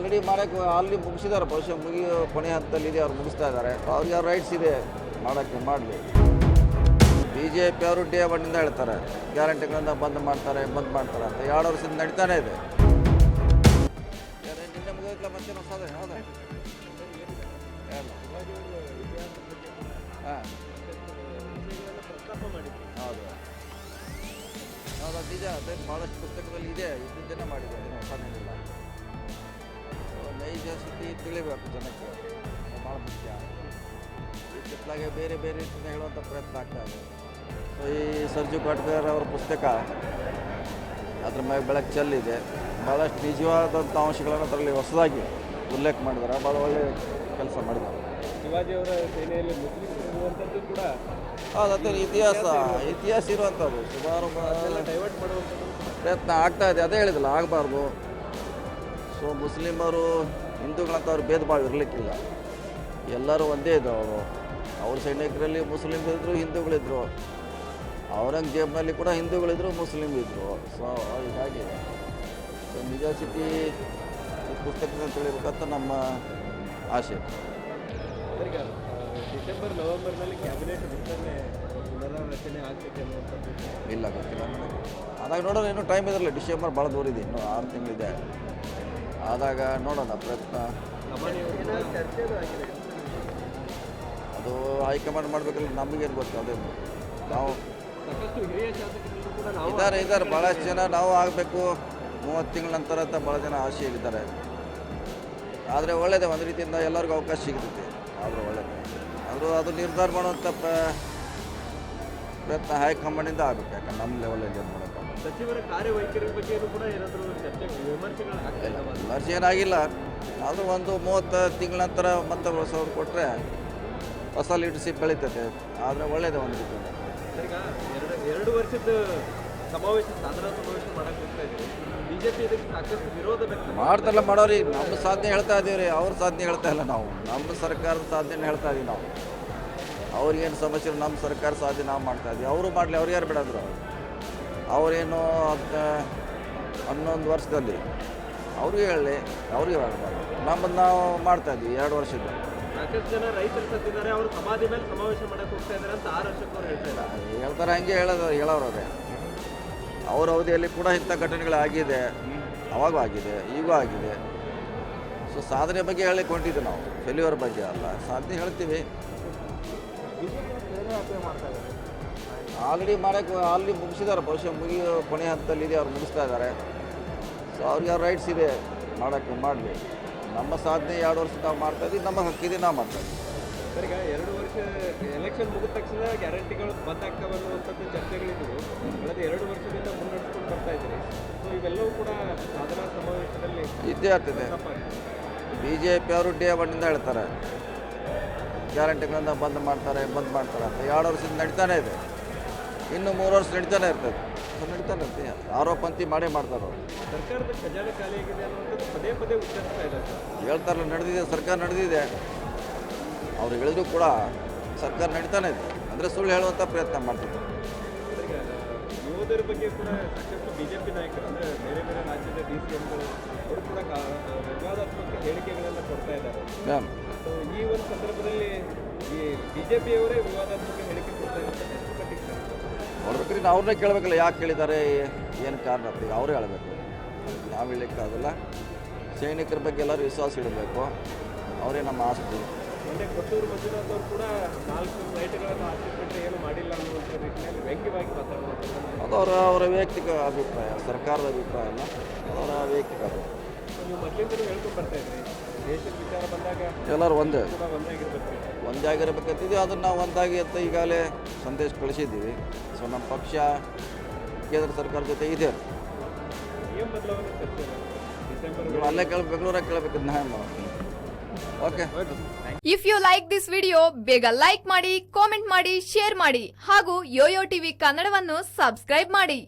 Already ಮಾಡೋಕ್ಕೆ already ಮುಗಿಸಿದ್ದಾರೆ. ಬಹುಶಃ ಮುಗಿಯೋ ಕೊನೆ ಹಂತದಲ್ಲಿ ಇದೆ ಅವ್ರು ಮುಗಿಸ್ತಾ ಇದ್ದಾರೆ. ಅವ್ರಿಗೆ ಯಾರು ರೈಟ್ಸ್ ಇದೆ ಮಾಡೋಕ್ಕೆ, ಮಾಡಲಿ. ಬಿ ಜೆ ಪಿ ಅವರು ಡೇ ಒನ್ನಿಂದ ಹೇಳ್ತಾರೆ. ಗ್ಯಾರಂಟಿಗಳನ್ನ ಬಂದ್ ಮಾಡ್ತಾರೆ ಬಂದ್ ಮಾಡ್ತಾರೆ ಅಂತ. ಎರಡು ವರ್ಷದಿಂದ ನಡೀತಾನೆ ಇದೆ. ಮುಗಿದಿಲ್ಲ ಮತ್ತೆ ಹೌದಾ? ಹಾಂ. ಹೌದು. ಹೌದು ಅದು ಭಾಳಷ್ಟು ಪುಸ್ತಕದಲ್ಲಿ ಇದೆ. ಇದ್ದಿದ್ದೇನೆ ಮಾಡಿದೆ ಅದೇನು ಹೊಸದೇನಿಲ್ಲ ಸೊ ನೈಜ ಸುದ್ದಿ ತಿಳಿಬೇಕು ಜನಕ್ಕೆ. ಭಾಳ ಮುಖ್ಯ. ಇತ್ತಿತ್ತಲಾಗೆ ಬೇರೆ ಬೇರೆ ರೀತಿಯಿಂದ ಹೇಳುವಂಥ ಪ್ರಯತ್ನ ಆಗ್ತಾ ಇದೆ. ಸೊ ಈ ಸರ್ಜು ಕಾಟ್ಕರ್ ಅವರ ಪುಸ್ತಕ ಅದ್ರ ಮೇಲೆ ಬೆಳಕು ಚೆಲ್ಲಿದೆ ಭಾಳಷ್ಟು ನಿಜವಾದಂಥ ಅಂಶಗಳನ್ನು ಅದರಲ್ಲಿ ಹೊಸದಾಗಿ ಉಲ್ಲೇಖ ಮಾಡಿದ್ದಾರೆ. ಭಾಳ ಒಳ್ಳೆಯ ಕೆಲಸ ಮಾಡಿದ್ದಾರೆ. ಶಿವಾಜಿಯವರ ಸೇನೆಯಲ್ಲಿ ಇರುವಂಥದ್ದು ಕೂಡ ಹೌದು ಅದೇ ಇತಿಹಾಸ. ಇತಿಹಾಸ ಇರುವಂಥದ್ದು. ಸುಮಾರು ಡೈವರ್ಟ್ ಮಾಡುವಂಥದ್ದು. ಪ್ರಯತ್ನ ಆಗ್ತಾ ಇದೆ. ಅದೇ ಹೇಳಿದಲ್ಲ ಆಗಬಾರ್ದು. ಸೊ ಮುಸ್ಲಿಮರು ಹಿಂದೂಗಳಂತ ಅವ್ರು ಭೇದ ಭಾವ ಇರಲಿಕ್ಕಿಲ್ಲ. ಎಲ್ಲರೂ ಒಂದೇ ಇದ್ದರು ಅವರು ಅವ್ರ ಸೈನಿಕರಲ್ಲಿ ಮುಸ್ಲಿಮ್ ಇದ್ದರು ಹಿಂದೂಗಳಿದ್ರು ಔರಂಗಜೇಬ್ನಲ್ಲಿ ಕೂಡ ಹಿಂದೂಗಳಿದ್ರು ಮುಸ್ಲಿಮ್ ಇದ್ದರು ಸೊ ಹೀಗಾಗಿ ಸೊ ನಿಜ ಸಿಟಿ ಈ ಪುಸ್ತಕದಿಂದ ತಿಳಿಬೇಕಂತ ನಮ್ಮ ಆಸೆ. ಡಿಸೆಂಬರ್ ನವೆಂಬರ್ನಲ್ಲಿ ಕ್ಯಾಬಿನೆಟ್ ವಿಸ್ತರಣೆ ಪುನರಾರಚನೆ ಆಗ್ತೈತೆ ಇಲ್ಲ ಗೊತ್ತಿಲ್ಲ ಅದಾಗ ನೋಡೋಣ ಇನ್ನೂ ಟೈಮ್ ಇದ್ರಲ್ಲ ಡಿಸೆಂಬರ್ ಭಾಳ ದೂರ ಇದೆ ಇನ್ನೂ ಆರು ತಿಂಗಳಿದೆ. ಆದಾಗ ನೋಡೋಣ ಪ್ರಯತ್ನ. ಅದು ಹೈಕಮಾಂಡ್ ಮಾಡಬೇಕಲ್ಲ ನಮಗೇನು ಗೊತ್ತು ಅದೇ ನಾವು ಇದ್ದಾರೆ ಇದ್ದಾರೆ ಭಾಳಷ್ಟು ಜನ ನಾವು ಆಗಬೇಕು. ಮೂವತ್ತು ತಿಂಗಳ ನಂತರ ಅಂತ ಭಾಳ ಜನ ಆಸೆಯಲ್ಲಿದ್ದಾರೆ ಆದರೆ ಒಳ್ಳೆಯದೇ ಒಂದು ರೀತಿಯಿಂದ ಎಲ್ಲರಿಗೂ ಅವಕಾಶ ಸಿಗುತ್ತೆ ಆದರೂ ಒಳ್ಳೆಯದು ಆದರೂ ಅದು ನಿರ್ಧಾರ ಮಾಡುವಂಥ ಪ್ರ ಪ್ರಯತ್ನ ಹೈಕಮಾಂಡಿಂದ ಆಗಬೇಕು ಯಾಕಂದ್ರೆ ನಮ್ಮ ಲೆವೆಲಲ್ಲಿ ಏನು ಮಾಡೋಕ್ಕಾಗಲ್ಲ ಸಚಿವರ ಕಾರ್ಯವೈಖರಿ ಬಗ್ಗೆ ಕೂಡ ಏನಾದರೂ ಚರ್ಚೆ ವಿಮರ್ಶೆ ಏನಾಗಿಲ್ಲ. ಅದು ಒಂದು ಮೂವತ್ತು ತಿಂಗಳ ನಂತರ ಮತ್ತೆ ಹೊಸವ್ರು ಕೊಟ್ಟರೆ ಹೊಸ ಲೀಡರ್ಶಿಪ್ ಬೆಳೀತದೆ. ಆದರೆ ಒಳ್ಳೇದು ಒಂದು ರೀತಿ ಈಗ ಎರಡು ಎರಡು ವರ್ಷದ ಸಮಾವೇಶ ಸಾಧಾರಣ ಸಮಾವೇಶ ಮಾಡಕ್ಕೆ ಹೋಗ್ತಾ ಇದ್ದೀವಿ ಬಿಜೆಪಿ ಇದಕ್ಕೆ ಸಾಕಷ್ಟು ವಿರೋಧ ವ್ಯಕ್ತ ಮಾಡ್ತಾರಲ್ಲ ಮಾಡೋರಿ ನಮ್ಮ ಸಾಧನೆ ಹೇಳ್ತಾ ಇದೀವಿ ರೀ ಅವ್ರ ಸಾಧನೆ ಹೇಳ್ತಾ ಇಲ್ಲ ನಾವು. ನಮ್ಮ ಸರ್ಕಾರದ ಸಾಧನೆ ಹೇಳ್ತಾ ಇದೀವಿ ನಾವು. ಅವ್ರಿಗೇನು ಸಮಸ್ಯೆ ನಮ್ಮ ಸರ್ಕಾರ ಸಾಧ್ಯ ನಾವು ಮಾಡ್ತಾ ಇದೀವಿ. ಅವರು ಮಾಡಲಿ ಅವ್ರು ಯಾರು ಬಿಡಂದ್ರು ಅವರೇನು ಹತ್ತು ಹನ್ನೊಂದು ವರ್ಷದಲ್ಲಿ ಅವ್ರಿಗೆ ಹೇಳಲಿ ಅವ್ರಿಗೆ ನಮ್ಮದು ನಾವು ಮಾಡ್ತಾ ಇದ್ವಿ ಎರಡು ವರ್ಷದ ಸಾಕಷ್ಟು ಜನ ರೈತರು ಸತ್ತಿದ್ದಾರೆ ಅವರು ಸಮಾಧಿ ಮೇಲೆ ಸಮಾವೇಶ ಮಾಡಕ್ಕೆ ಹೋಗ್ತಾ ಇದ್ದಾರೆ ಅಂತ ಆರು ವರ್ಷಕ್ಕೂ ಹೇಳ್ತಾರೆ ಹೇಳ್ತಾರೆ ಹಂಗೆ ಹೇಳೋದು ಹೇಳೋರು ಅದೇ. ಅವ್ರ ಅವಧಿಯಲ್ಲಿ ಕೂಡ ಇಂಥ ಘಟನೆಗಳಾಗಿದೆ ಅವಾಗೂ ಆಗಿದೆ ಈಗೂ ಆಗಿದೆ. ಸೊ ಸಾಧನೆ ಬಗ್ಗೆ ಹೇಳಲಿಕ್ಕೆ ಹೊಂಟಿದ್ವಿ ನಾವು ಫೇಲ್ಯೂರ್ ಬಗ್ಗೆ ಅಲ್ಲ ಸಾಧನೆ ಹೇಳ್ತೀವಿ. ಆಲ್ರೆಡಿ ಮಾಡೋಕ್ಕೆ ಆಲ್ರೆಡಿ ಮುಗಿಸಿದ್ದಾರೆ ಬಹುಶಃ ಮುಗಿಯೋ ಕೊನೆ ಹಂತದಲ್ಲಿ ಇದೆ ಅವ್ರು ಮುಗಿಸ್ತಾ ಇದ್ದಾರೆ. ಸೊ ಅವ್ರಿಗೆ ಅವ್ರ ರೈಟ್ಸ್ ಇದೆ ಮಾಡೋಕ್ಕೆ ಮಾಡಲಿ. ನಮ್ಮ ಸಾಧನೆ ಎರಡು ವರ್ಷ ನಾವು ಮಾಡ್ತಾ ಇದ್ದೀವಿ ನಮ್ಮ ಹಕ್ಕಿದೆ ನಾವು ಮಾಡ್ತಾ ಇದ್ದೀವಿ. ಸರ್ ಈಗ ಎರಡು ವರ್ಷ ಎಲೆಕ್ಷನ್ ಮುಗಿದ ತಕ್ಷಣ ಗ್ಯಾರಂಟಿಗಳು ಬಂದ್ ಆಗ್ತವೆ ಅನ್ನುವಂಥದ್ದು ಚರ್ಚೆಗಳಿದ್ದವು ಎರಡು ವರ್ಷದಿಂದ ಮುನ್ನಡೆಸ್ಕೊಂಡು ಬರ್ತಾ ಇದ್ದೀರಿ. ಸೊ ಇವೆಲ್ಲವೂ ಕೂಡ ಸಾಧನಾ ಸಮಾವೇಶದಲ್ಲಿ ಇದ್ದೇ ಆಗ್ತದೆ. ಬಿ ಜೆ ಪಿ ಅವರು ಡೇ ಒನ್ನಿಂದ ಹೇಳ್ತಾರೆ. ಗ್ಯಾರಂಟಿಗಳನ್ನ ಬಂದ್ ಮಾಡ್ತಾರೆ ಬಂದ್ ಮಾಡ್ತಾರೆ ಅಂತ. ಎರಡು ವರ್ಷದಿಂದ ನಡೀತಾನೆ ಇದೆ. ಇನ್ನು ಮೂರು ವರ್ಷ ನಡೀತಾನೆ ಇರ್ತದೆ. ಸೊ ನಡೀತಾನೆ ಇರ್ತದೆ ಆರೋಪ ಅಂತಿ ಮಾಡೇ ಮಾಡ್ತಾರೆ ಅವರು. ಸರ್ಕಾರದ ಖಜಾನೆ ಖಾಲಿಯಾಗಿದೆ ಅನ್ನುವಂಥದ್ದು ಪದೇ ಪದೇ ಉಚ್ಚರಿಸ್ತಾ ಇದೆ ಹೇಳ್ತಾರಲ್ಲ ನಡೆದಿದೆ ಸರ್ಕಾರ ನಡೆದಿದೆ. ಅವ್ರು ಹೇಳಿದ್ರು ಕೂಡ ಸರ್ಕಾರ ನಡೀತಾನೆ ಇದೆ. ಅಂದರೆ ಸುಳ್ಳು ಹೇಳುವಂಥ ಪ್ರಯತ್ನ ಮಾಡ್ತಿದ್ದಾರೆ ಯೋಧರ ಬಗ್ಗೆ ಕೂಡ ಸಾಕಷ್ಟು ಬಿಜೆಪಿ ನಾಯಕರು ಅಂದರೆ ಬೇರೆ ಬೇರೆ ರಾಜ್ಯದ ಡಿ ಸಿ ಎಂಗಳು ಅವರು ಕೂಡ ವಿವಾದಾತ್ಮಕ ಹೇಳಿಕೆಗಳನ್ನು ಕೊಡ್ತಾ ಇದ್ದಾರೆ. ಈ ಒಂದು ಸಂದರ್ಭದಲ್ಲಿ ಈ ಬಿಜೆಪಿಯವರೇ ವಿವಾದಾತ್ಮಕ ಹೇಳಿಕೆ ಕೊಡ್ತಾ ನೋಡ್ಬೇಕ್ರಿ ನಾವು ಅವ್ರನ್ನೇ ಕೇಳಬೇಕಲ್ಲ ಯಾಕೆ ಕೇಳಿದ್ದಾರೆ ಏನು ಕಾರಣ ಅಂತ ಈಗ ಅವರೇ ಹೇಳಬೇಕು. ನಾವು ಹೇಳಲಿಕ್ಕಾಗಲ್ಲ ಸೈನಿಕರ ಬಗ್ಗೆ ಎಲ್ಲರೂ ವಿಶ್ವಾಸ ಇಡಬೇಕು. ಅವರೇ ನಮ್ಮ ಆಸ್ತಿ. ಮೊನ್ನೆ ಕೊಟ್ಟೂರು ಮಂಜುನಾಥ್ ಅವರು ಕೂಡ ನಾಲ್ಕು ಫ್ಲೈಟ್ಗಳನ್ನು ಹಾಕಿಬಿಟ್ರೆ ಏನು ಮಾಡಿಲ್ಲ ಅನ್ನುವಂಥ ರೀತಿಯಲ್ಲಿ ವ್ಯಂಗ್ಯವಾಗಿ ಅದು ಅವರ ಅವರ ವೈಯಕ್ತಿಕ ಅಭಿಪ್ರಾಯ ಸರ್ಕಾರದ ಅಭಿಪ್ರಾಯ ಅಲ್ಲ ಅವರ ವೈಯಕ್ತಿಕ ಅಭಿಪ್ರಾಯ. ಎಲ್ಲರೂ ಒಂದೇ. ಒಂದೇ ಆಗಿರ್ಬೇಕಂತಿದ್ವಿ ಅದನ್ನು ನಾವು ಒಂದಾಗಿ ಅಂತ ಈಗಾಗಲೇ ಸಂದೇಶ ಕಳಿಸಿದ್ದೀವಿ. ಸೊ ನಮ್ಮ ಪಕ್ಷ ಕೇಂದ್ರ ಸರ್ಕಾರ ಜೊತೆ ಇದೆ. ನೀವು ಅಲ್ಲೇ ಕೇಳ ಬೆಂಗಳೂರಾಗ ಕೇಳಬೇಕು ನಾನು. Okay if you like this video ಬೇಗ ಲೈಕ್ ಮಾಡಿ ಕಾಮೆಂಟ್ ಮಾಡಿ ಶೇರ್ ಮಾಡಿ ಹಾಗೂ ಯೋಯೋ ಟಿವಿ ಕನ್ನಡವನ್ನು ಸಬ್ಸ್ಕ್ರೈಬ್ ಮಾಡಿ.